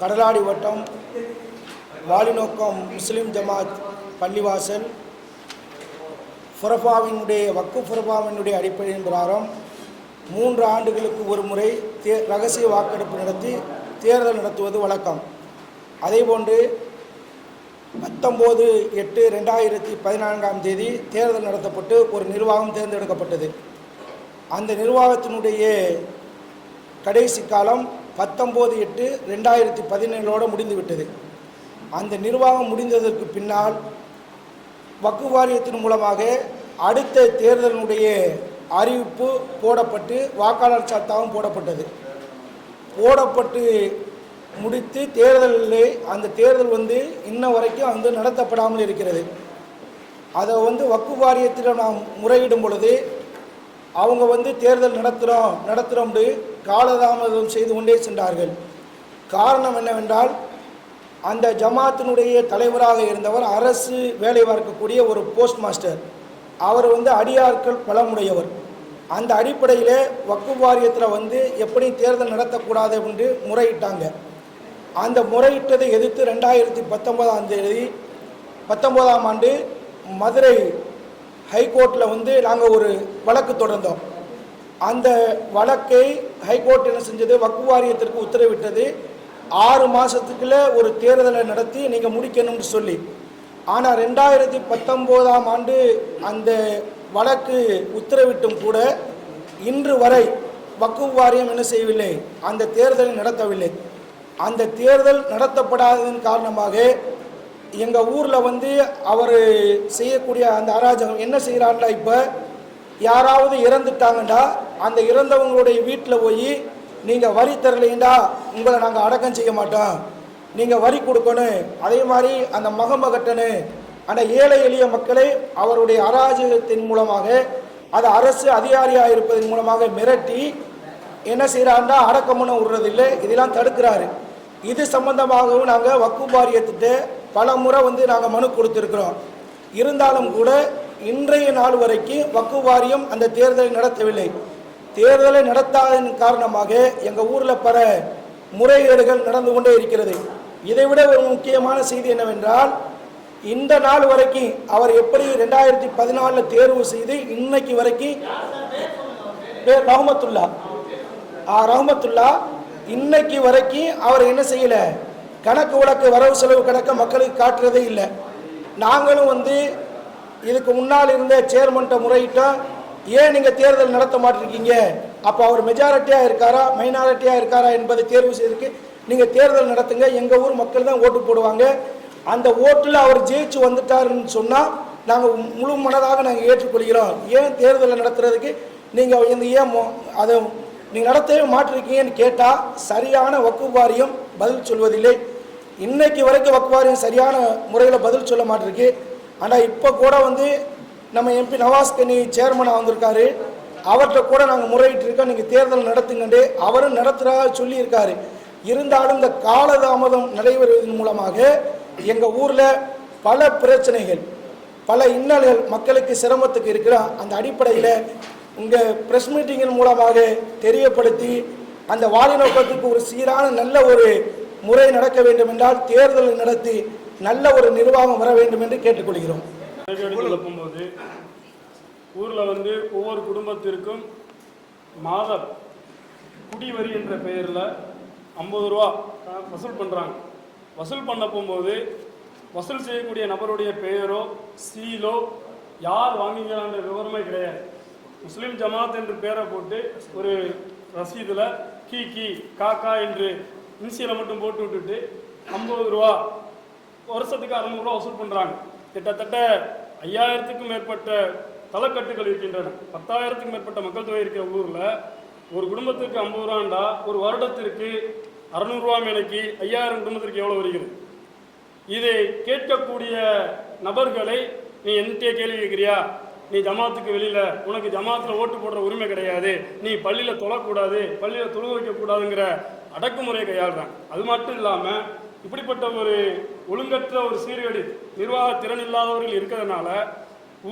கடலாடி வட்டம் வாலிநோக்கம் முஸ்லீம் ஜமாத் பள்ளிவாசல் ஃபுரஃபாவினுடைய வக்கு ஃபுரஃபாவினுடைய அடிப்படையின் பிரகாரம் மூன்று ஆண்டுகளுக்கு ஒரு முறை தே ரகசிய வாக்கெடுப்பு நடத்தி தேர்தல் நடத்துவது வழக்கம். அதேபோன்று பத்தொம்போது எட்டு ரெண்டாயிரத்தி பதினான்காம் தேதி தேர்தல் நடத்தப்பட்டு ஒரு நிர்வாகம் தேர்ந்தெடுக்கப்பட்டது. அந்த நிர்வாகத்தினுடைய கடைசி காலம் பத்தொம்போது எட்டு ரெண்டாயிரத்தி பதினேழோடு முடிந்துவிட்டது. அந்த நிர்வாகம் முடிந்ததற்கு பின்னால் வக்கு வாரியத்தின் மூலமாக அடுத்த தேர்தலினுடைய அறிவிப்பு போடப்பட்டு வாக்காளர் சட்டாவும் போடப்பட்டது. போடப்பட்டு முடித்து தேர்தலில் அந்த தேர்தல் வந்து இன்ன வரைக்கும் வந்து நடத்தப்படாமல் இருக்கிறது. அதை வந்து வக்கு வாரியத்தில் நாம் முறையிடும் பொழுது அவங்க வந்து தேர்தல் நடத்துகிறோம் நடத்துகிறோம்னு காலதாமதம் செய்து கொண்டே சென்றார்கள். காரணம் என்னவென்றால் அந்த ஜமாத்தினுடைய தலைவராக இருந்தவர் அரசு வேலை பார்க்கக்கூடிய ஒரு போஸ்ட் மாஸ்டர் அவர் வந்து அடியாட்கள் பலமுடையவர். அந்த அடிப்படையில் வக்கு வாரியத்தில் வந்து எப்படி தேர்தல் நடத்தக்கூடாது என்று முறையிட்டாங்க. அந்த முறையிட்டதை எதிர்த்து ரெண்டாயிரத்தி பத்தொன்பதாம் தேதி பத்தொம்போதாம் ஆண்டு மதுரை ஹைகோர்ட்டில் வந்து நாங்கள் ஒரு வழக்கு தொடர்ந்தோம். அந்த வழக்கை ஹைகோர்ட் என்ன செஞ்சது? வக்கு வாரியத்திற்கு உத்தரவிட்டது. ஆறு மாதத்துக்குள்ளே ஒரு தேர்தலை நடத்தி நீங்கள் முடிக்கணும்னு சொல்லி. ஆனால் ரெண்டாயிரத்தி பத்தொம்போதாம் ஆண்டு அந்த வழக்கு உத்தரவிட்டும் கூட இன்று வரை வக்கு வாரியம் என்ன செய்யவில்லை? அந்த தேர்தலை நடத்தவில்லை. அந்த தேர்தல் நடத்தப்படாததன் காரணமாக எங்கள் ஊரில் வந்து அவர் செய்யக்கூடிய அந்த அராஜகம் என்ன செய்கிறாங்களா இப்போ யாராவது இறந்துட்டாங்கண்டா அந்த இறந்தவங்களுடைய வீட்டில் போய் நீங்கள் வரி தரலைண்டா உங்களை நாங்கள் அடக்கம் செய்ய மாட்டோம். நீங்கள் வரி கொடுக்கணும். அதே மாதிரி அந்த மகமகட்டனு அந்த ஏழை எளிய மக்களை அவருடைய அராஜகத்தின் மூலமாக அது அரசு அதிகாரியாக இருப்பதன் மூலமாக மிரட்டி என்ன செய்கிறாருன்னா அடக்கம்னு விடுறதில்லை. இதெல்லாம் தடுக்கிறாரு. இது சம்பந்தமாகவும் நாங்கள் வக்கு வாரியத்திட்ட பல முறை வந்து நாங்கள் மனு கொடுத்துருக்குறோம். இருந்தாலும் கூட இன்றைய நாள் வரைக்கும் வக்கு வாரியம் அந்த தேர்தலை நடத்தவில்லை. தேர்தலை நடத்தாதன் காரணமாக எங்கள் ஊரில் பல முறைகேடுகள் நடந்து கொண்டே இருக்கிறது. இதைவிட ஒரு முக்கியமான செய்தி என்னவென்றால் இந்த நாள் வரைக்கும் அவர் எப்படி ரெண்டாயிரத்தி பதினாலில் தேர்வு செய்து இன்னைக்கு வரைக்கும் பேர் ரஹமத்துல்லா. ஆ ரஹமத்துல்லா இன்னைக்கு வரைக்கும் அவர் என்ன செய்யலை? கணக்கு வழக்கு வரவு செலவு கணக்கை மக்களுக்கு காட்டுறதே இல்லை. நாங்களும் வந்து இதுக்கு முன்னால் இருந்த சேர்மன்ட்ட முறையிட்டோம். ஏன் நீங்கள் தேர்தல் நடத்த மாட்டிருக்கீங்க? அப்போ அவர் மெஜாரிட்டியாக இருக்காரா? மைனாரிட்டியாக இருக்காரா என்பதை தேர்வு செய்திருக்கு நீங்கள் தேர்தல் நடத்துங்க. எங்கள் ஊர் மக்கள் தான் ஓட்டு போடுவாங்க. அந்த ஓட்டில் அவர் ஜெயிச்சு வந்துட்டாருன்னு சொன்னால் நாங்கள் முழு மனதாக நாங்கள் ஏற்றுக்கொள்கிறோம். ஏன் தேர்தலை நடத்துறதுக்கு நீங்கள் இந்த ஏன் அதை நீங்கள் நடத்தவே மாட்டிருக்கீங்கன்னு கேட்டால் சரியான வக்குவாரியம் பதில் சொல்வதில்லை. இன்னைக்கு வரைக்கும் வக்குவாரியம் சரியான முறையில் பதில் சொல்ல மாட்டிருக்கு. ஆனால் இப்போ கூட வந்து நம்ம எம்பி நவாஸ் கனி சேர்மனாக வந்திருக்காரு. அவர்கிட்ட கூட நாங்கள் முறையிட்டு இருக்கோம். நீங்கள் தேர்தல் நடத்துங்கண்டு. அவரும் நடத்துகிறா சொல்லியிருக்காரு. இருந்தாலும் இந்த காலதாமதம் நடைபெறுவதன் மூலமாக எங்கள் ஊரில் பல பிரச்சனைகள் பல இன்னல்கள் மக்களுக்கு சிரமத்துக்கு இருக்கிற அந்த அடிப்படையில் உங்கள் ப்ரெஸ் மீட்டிங்கின் மூலமாக தெரியப்படுத்தி அந்த வாலி நோக்கத்துக்கு ஒரு சீரான நல்ல ஒரு முறை நடக்க வேண்டும் என்றால் தேர்தல் நடத்தி நல்ல ஒரு நிர்வாகம் வர வேண்டும் என்று கேட்டுக்கொள்கிறோம். எழுப்பும்போது ஊரில் வந்து ஒவ்வொரு குடும்பத்திற்கும் மாத குடிவரி என்ற பெயரில் ஐம்பது ரூபா வசூல் பண்ணுறாங்க வசூல் பண்ண போகும்போது வசூல் செய்யக்கூடிய நபருடைய பெயரோ சீலோ யார் வாங்கிக்கிறான்ற விவரமே கிடையாது. முஸ்லீம் ஜமாத் என்று பேரை போட்டு ஒரு ரசீதில் கி கி காக்கா என்று இன்சியலை மட்டும் போட்டு விட்டுட்டு ஐம்பது ரூபா வருஷத்துக்கு அறநூறுவா வசூல் பண்ணுறாங்க கிட்டத்தட்ட ஐயாயிரத்துக்கும் மேற்பட்ட தலைக்கட்டுகள் இருக்கின்றன. பத்தாயிரத்துக்கும் மேற்பட்ட மக்கள் தொகை இருக்கிற ஊரில் ஒரு குடும்பத்திற்கு ஐம்பது ரூபாண்டா ஒரு வருடத்திற்கு அறநூறுரூவா மேலைக்கு ஐயாயிரம் குடும்பத்திற்கு எவ்வளோ வருகிறது? இதை கேட்கக்கூடிய நபர்களை நீ என்கிட்ட கேள்வி கேட்குறியா? நீ ஜமாத்துக்கு வெளியில் உனக்கு ஜமாத்தில் ஓட்டு போடுற உரிமை கிடையாது. நீ பள்ளியில் தொழக்கூடாது பள்ளியில் தொழுக வைக்கக்கூடாதுங்கிற அடக்குமுறையை கையாளுறாங்க. அது மட்டும் இல்லாமல் இப்படிப்பட்ட ஒரு ஒழுங்கற்ற ஒரு சீர்கேடு நிர்வாக திறன் இல்லாதவர்கள் இருக்கிறதுனால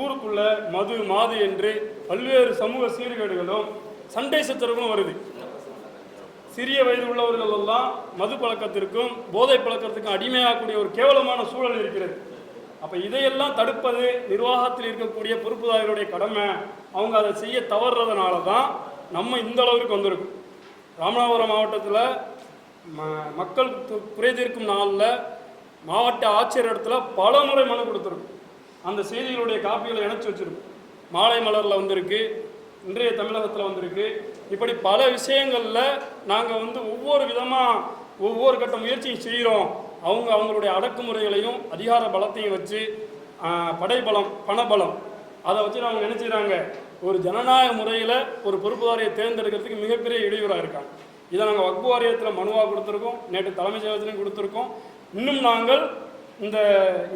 ஊருக்குள்ள மது மாது என்று பல்வேறு சமூக சீர்கேடுகளும் சண்டை சச்சரவுகளும் வருது. சிறிய வயது உள்ளவர்கள் எல்லாம் மது பழக்கத்திற்கும் போதை பழக்கத்திற்கும் அடிமையாகக்கூடிய ஒரு கேவலமான சூழல் இருக்கிறது. அப்போ இதையெல்லாம் தடுப்பது நிர்வாகத்தில் இருக்கக்கூடிய பொறுப்புதாரர்களுடைய கடமை. அவங்க அதை செய்ய தவறுறதுனால தான் நம்ம இந்த அளவுக்கு வந்திருக்கும். ராமநாதபுரம் மாவட்டத்தில் ம மக்கள் குறை தீர்க்கும் நாளில் மாவட்ட ஆட்சியர் இடத்துல பல முறை மனு கொடுத்துருக்கும். அந்த செய்திகளுடைய காப்பிகளை இணைச்சி வச்சுருக்கும். மாலை மலரில் வந்திருக்கு இன்றைய தமிழகத்தில் வந்திருக்கு. இப்படி பல விஷயங்களில் நாங்கள் வந்து ஒவ்வொரு விதமாக ஒவ்வொரு கட்ட முயற்சியும் செய்கிறோம் அவங்க அவங்களுடைய அடக்குமுறைகளையும் அதிகார பலத்தையும் வச்சு படைபலம் பணபலம் அதை வச்சு அவங்க நினச்சிக்கிறாங்க. ஒரு ஜனநாயக முறையில் ஒரு பொறுப்புதாரியை தேர்ந்தெடுக்கிறதுக்கு மிகப்பெரிய இடையூறாக இருக்காங்க. இதை நாங்கள் வக்பு வாரியத்தில் மனுவாக கொடுத்துருக்கோம். நேற்று தலைமைச் செயலகத்திலையும் கொடுத்துருக்கோம். இன்னும் நாங்கள் இந்த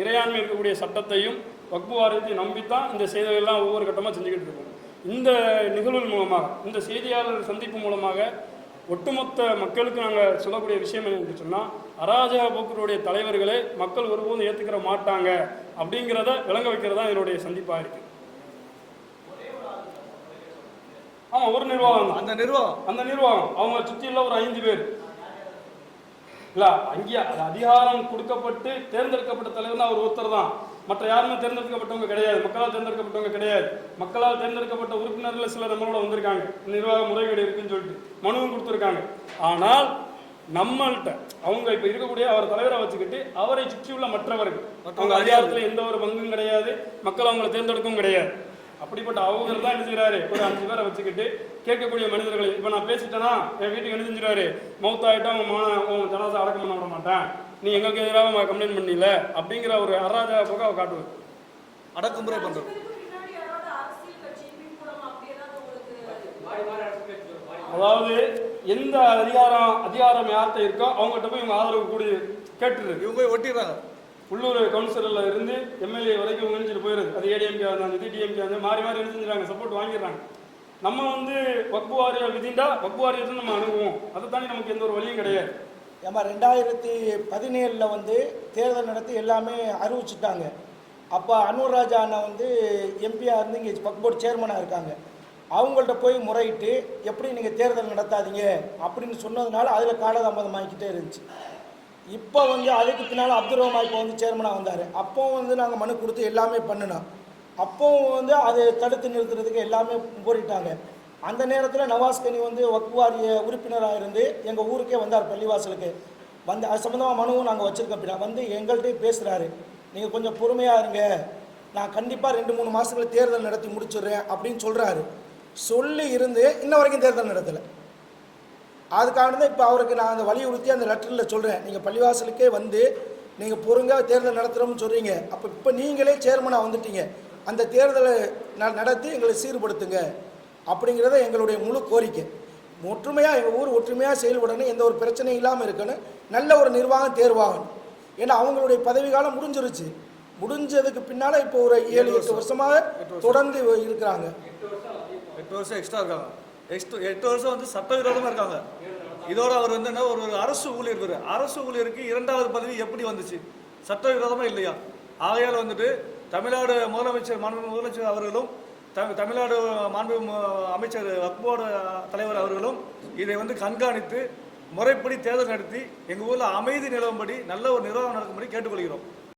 இறையாண்மை இருக்கக்கூடிய சட்டத்தையும் வக்பு வாரியத்தையும் நம்பித்தான் இந்த செய்திகள்லாம் ஒவ்வொரு கட்டமாக செஞ்சுக்கிட்டு இருக்கோம். இந்த நிகழ்வு மூலமாக இந்த செய்தியாளர் சந்திப்பு மூலமாக ஒட்டுமொத்த மக்களுக்கு நாங்கள் சொல்லக்கூடிய விஷயம் என்னன்னு சொன்னால் அராஜக போக்குடைய தலைவர்களை மக்கள் ஒருபோதும் ஏற்றுக்கிற மாட்டாங்க அப்படிங்கிறத விளங்க வைக்கிறது தான் என்னுடைய சந்திப்பாக இருக்குது ஆமாம் ஒரு நிர்வாகம் அந்த நிர்வாகம். அந்த நிர்வாகம். அவங்க சுற்றியுள்ள ஒரு ஐந்து பேர். இல்ல அங்கேயே அது அதிகாரம் கொடுக்கப்பட்டு தேர்ந்தெடுக்கப்பட்ட தலைவர் அவர் ஒருத்தர் தான். மற்ற யாருமே தேர்ந்தெடுக்கப்பட்டவங்க கிடையாது. மக்களால் தேர்ந்தெடுக்கப்பட்டவங்க கிடையாது. மக்களால் தேர்ந்தெடுக்கப்பட்ட உறுப்பினர்கள் சிலர் நம்மளோட வந்திருக்காங்க. நிர்வாக முறைகேடு இருக்குன்னு சொல்லிட்டு மனுவும் கொடுத்துருக்காங்க. ஆனால் நம்மள்கிட்ட அவங்க இப்ப இருக்கக்கூடிய அவர் தலைவரை வச்சுக்கிட்டு அவரை சுற்றியுள்ள மற்றவர்கள் அவங்க அதிகாரத்துல எந்த ஒரு பங்கும் கிடையாது. மக்கள் அவங்களை தேர்ந்தெடுக்கவும் கிடையாது. அப்படிப்பட்ட அவங்க தான் என்ன செய்றாரு ஒரு அஞ்சு பேரை வச்சுக்கிட்டு கேட்கக்கூடிய மனிதர்களை இப்போ நான் பேசிட்டேன்னா என் வீட்டுக்கு என்ன செஞ்சுறாரு மவுத் ஆகிட்டா உன் மான உன் ஜனாசா அடக்கம் பண்ண விட மாட்டேன். நீ எங்களுக்கு எதிராக கம்ப்ளைண்ட் பண்ணல. அப்படிங்கிற ஒரு அராஜக போக அவ காட்டுவார். அடக்குமுறை உங்களுக்கு அதாவது எந்த அதிகாரம் அதிகாரம் யார்கிட்ட இருக்கோ அவங்ககிட்ட போய் இவங்க ஆதரவு கூடி கேட்டுருக்கு இவங்க போய் ஒட்டிடுறாங்க. உள்ளூர் கவுன்சிலரில் இருந்து எம்எல்ஏ வரைக்கும் இணைஞ்சிட்டு நினைச்சிட்டு போயிருது அது ஏடிஎம்கே இருந்தாலும் இது டிஎம்கே வந்து மாறி மாறி என்ன செஞ்சுறாங்க சப்போர்ட் வாங்கிடுறாங்க. நம்ம வந்து வக்பு வாரியம் விதிண்டா வக்பு வாரியத்தை நம்ம அணுகுவோம். அதை தாண்டி நமக்கு எந்த ஒரு வழியும் கிடையாது. ஏமா ரெண்டாயிரத்தி பதினேழில் வந்து தேர்தல் நடத்தி எல்லாமே அறிவிச்சிட்டாங்க. அப்போ அன்வர் ராஜா அண்ணா வந்து எம்பியாக இருந்து இங்கே பக் போர்டு சேர்மனாக இருக்காங்க. அவங்கள்ட்ட போய் முறையிட்டு எப்படி நீங்கள் தேர்தல் நடத்தாதீங்க? அப்படின்னு சொன்னதுனால அதில் காலதாமதம் ஆகிக்கிட்டே இருந்துச்சு. இப்போ வந்து அதுக்கு பின்னால் அப்துல் ரஹ்மா இப்போ வந்து சேர்மனாக வந்தார். அப்போ வந்து நாங்கள் மனு கொடுத்து எல்லாமே பண்ணினோம். அப்போவும் வந்து அதை தடுத்து நிறுத்துறதுக்கு எல்லாமே போரிட்டாங்க. அந்த நேரத்தில் நவாஸ் கனி வந்து வக்குவாரிய உறுப்பினராக இருந்து எங்கள் ஊருக்கே வந்தார் பள்ளிவாசலுக்கு. வந்து அது சம்மந்தமாக மனுவும் நாங்கள் வச்சுருக்கோம் அப்படின்னா வந்து எங்கள்கிட்டயும் பேசுகிறாரு நீங்கள் கொஞ்சம் பொறுமையாக இருங்க. நான் கண்டிப்பாக ரெண்டு மூணு மாதத்துல தேர்தல் நடத்தி முடிச்சிடுறேன் அப்படின்னு சொல்கிறாரு சொல்லி இருந்து இன்ன வரைக்கும் தேர்தல் நடத்தலை. அதுக்காக தான் இப்போ அவருக்கு நான் அந்த வலியுறுத்தி அந்த லெட்டரில் சொல்கிறேன் நீங்கள் பள்ளிவாசலுக்கே வந்து நீங்கள் பொறுங்க தேர்தல் நடத்துகிறோம்னு சொல்கிறீங்க அப்போ இப்போ நீங்களே சேர்மனாக வந்துட்டீங்க. அந்த தேர்தலை ந- நடத்தி எங்களை சீர்படுத்துங்க. அப்படிங்கிறத எங்களுடைய முழு கோரிக்கை. ஒற்றுமையாக எங்கள் ஊர் ஒற்றுமையாக செயல்படணும் எந்த ஒரு பிரச்சனையும் இல்லாமல் இருக்கணும். நல்ல ஒரு நிர்வாகம் தேர்வாகணும். ஏன்னா அவங்களுடைய பதவி காலம் முடிஞ்சிருச்சு. முடிஞ்சதுக்கு பின்னால் இப்போ ஒரு ஏழு எட்டு வருஷமாக தொடர்ந்து இருக்கிறாங்க. எட்டு வருஷம் எக்ஸ்ட்ரா இருக்காங்க. எக்ஸ்ட்ரா எட்டு வருஷம் வந்து சட்டவிரோதமாக இருக்காங்க. இதோட அவர் வந்து என்ன ஒரு ஒரு அரசு ஊழியர் பேர் அரசு ஊழியருக்கு இரண்டாவது பதவி எப்படி வந்துச்சு? சட்டவிரோதமாக இல்லையா? ஆகையால் வந்துட்டு தமிழ்நாடு முதலமைச்சர் மாண்பு முதலமைச்சர் அவர்களும் தமிழ்நாடு மாண்பு மு- அமைச்சர் வக்போர்டு தலைவர் அவர்களும் இதை வந்து கண்காணித்து முறைப்படி தேர்தல் நடத்தி எங்கள் ஊரில் அமைதி நிலவும்படி நல்ல ஒரு நிர்வாகம் நடக்கும்படி கேட்டுக்கொள்கிறோம்.